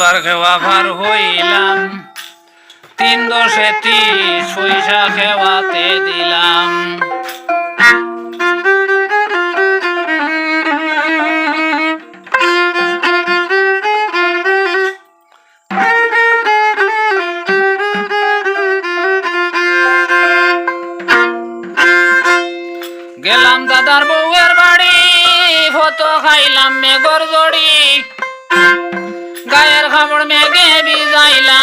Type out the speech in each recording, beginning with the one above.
তিনবার খেওয়া ভার হইলাম। তিন দশে তিরিশ পয়সা খেওয়াতে দিলাম। গেলাম দাদার বউয়ের বাড়ি, ফটো খাইলাম মেঘর জড়ি। गायर खबर में गे भी जाइला।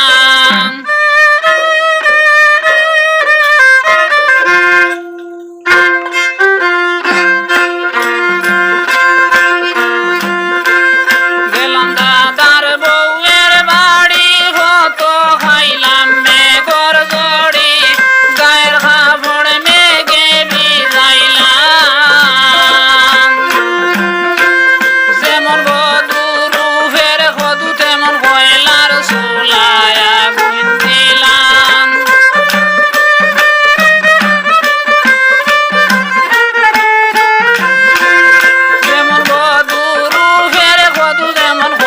I'm on